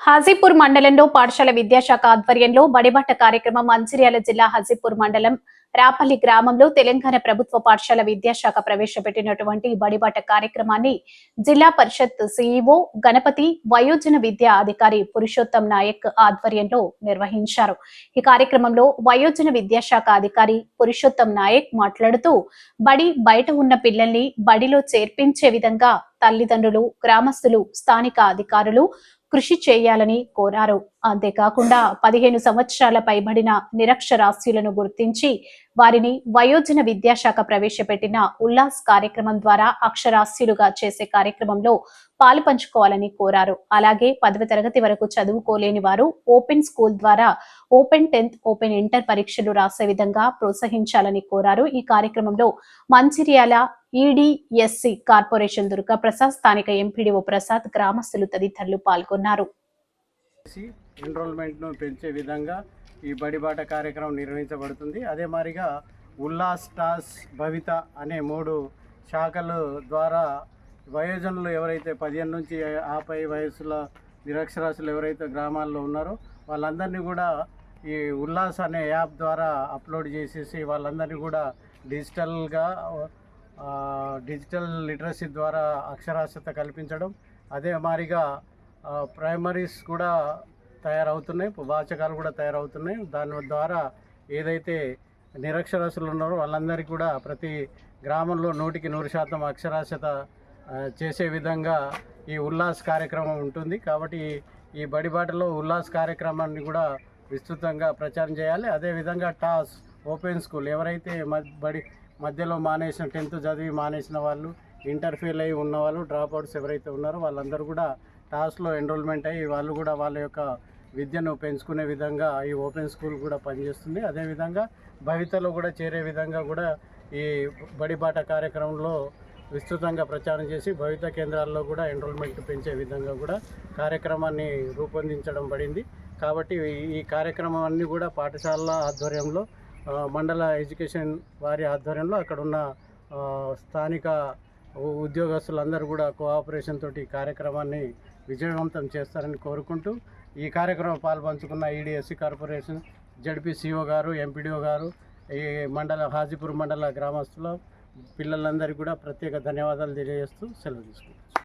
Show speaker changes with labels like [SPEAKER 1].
[SPEAKER 1] హాజీపూర్ మండలంలో పాఠశాల విద్యాశాఖ ఆధ్వర్యంలో బడిబట్ట కార్యక్రమం మంచిర్యాల జిల్లా హాజీపూర్ మండలం రాపల్లి గ్రామంలో తెలంగాణ ప్రభుత్వ పాఠశాల విద్యాశాఖ ప్రవేశపెట్టినటువంటి బడిబాట కార్యక్రమాన్ని జిల్లా పరిషత్ సీఈఓ గణపతి వయోజన విద్యా అధికారి పురుషోత్తం నాయక్ ఆధ్వర్యంలో నిర్వహించారు. ఈ కార్యక్రమంలో వయోజన విద్యాశాఖ అధికారి పురుషోత్తం నాయక్ మాట్లాడుతూ బడి బయట ఉన్న పిల్లల్ని బడిలో చేర్పించే విధంగా తల్లిదండ్రులు గ్రామస్తులు స్థానిక అధికారులు కృషి చేయాలని కోరారు. అంతేకాకుండా పదిహేను సంవత్సరాల పైబడిన నిరక్షరాస్యులను గుర్తించి వారిని వయోజన విద్యాశాఖ ప్రవేశపెట్టిన ఉల్లాస్ కార్యక్రమం ద్వారా అక్షరాస్యులుగా చేసే కార్యక్రమంలో పాలు పంచుకోవాలని కోరారు. అలాగే పదవ తరగతి వరకు చదువుకోలేని వారు ఓపెన్ స్కూల్ ద్వారా ఓపెన్ టెన్త్ ఓపెన్ ఇంటర్ పరీక్షలు రాసే విధంగా ప్రోత్సహించాలని కోరారు. ఈ కార్యక్రమంలో మంచిర్యాల ఈడిఎస్సి కార్పొరేషన్ దుర్గా ప్రసాద్ స్థానిక ఎంపీడీఓ ప్రసాద్ గ్రామస్తులు తదితరులు పాల్గొన్నారు.
[SPEAKER 2] ఎన్రోల్మెంట్ను పెంచే విధంగా ఈ బడిబాట కార్యక్రమం నిర్వహించబడుతుంది. అదే మాదిరిగా ఉల్లాస్ టాస్ భవిత అనే మూడు శాఖలు ద్వారా వయోజనులు ఎవరైతే పదిహేను నుంచి ఆపై వయసుల నిరక్షరాస్యులు ఎవరైతే గ్రామాల్లో ఉన్నారో వాళ్ళందరినీ కూడా ఈ ఉల్లాస్ అనే యాప్ ద్వారా అప్లోడ్ చేసేసి వాళ్ళందరినీ కూడా డిజిటల్గా డిజిటల్ లిటరసీ ద్వారా అక్షరాస్యత కల్పించడం. అదే మాదిరిగా ప్రైమరీస్ కూడా తయారవుతున్నాయి. వాచకాలు కూడా తయారవుతున్నాయి. దాని ద్వారా ఏదైతే నిరక్షరాస్యులు ఉన్నారో వాళ్ళందరికీ కూడా ప్రతి గ్రామంలో నూటికి నూరు శాతం అక్షరాస్యత చేసే విధంగా ఈ ఉల్లాస్ కార్యక్రమం ఉంటుంది. కాబట్టి ఈ బడిబాటలో ఉల్లాస్ కార్యక్రమాన్ని కూడా విస్తృతంగా ప్రచారం చేయాలి. అదేవిధంగా టాస్ ఓపెన్ స్కూల్ ఎవరైతే మ- బడి మధ్యలో మానేసిన టెన్త్ చదివి మానేసిన వాళ్ళు ఇంటర్ ఫెయిల్ అయి ఉన్న వాళ్ళు డ్రాప్ అవుట్స్ ఎవరైతే ఉన్నారో వాళ్ళందరూ కూడా టాస్లో ఎన్రోల్మెంట్ అయ్యి వాళ్ళు కూడా వాళ్ళ యొక్క విద్యను పెంచుకునే విధంగా ఈ ఓపెన్ స్కూల్ కూడా పనిచేస్తుంది. అదేవిధంగా భవితలో కూడా చేరే విధంగా కూడా ఈ బడిబాట కార్యక్రమంలో విస్తృతంగా ప్రచారం చేసి భవిత కేంద్రాల్లో కూడా ఎన్రోల్మెంట్ పెంచే విధంగా కూడా కార్యక్రమాన్ని రూపొందించడం పడింది. కాబట్టి ఈ- కార్యక్రమాన్ని కూడా పాఠశాల ఆధ్వర్యంలో మండల ఎడ్యుకేషన్ వారి ఆధ్వర్యంలో అక్కడున్న స్థానిక ఉద్యోగస్తులందరూ కూడా కోఆపరేషన్ తోటి ఈ కార్యక్రమాన్ని విజయవంతం చేస్తారని కోరుకుంటూ ఈ కార్యక్రమం పాల్పంచుకున్న EDSC corporation ZPCO garu MPDO garu ఈ మండల హాజీపూర్ మండల గ్రామస్తుల పిల్లలందరికీ కూడా ప్రత్యేక ధన్యవాదాలు తెలియజేస్తూ సెలవు తీసుకుంటాం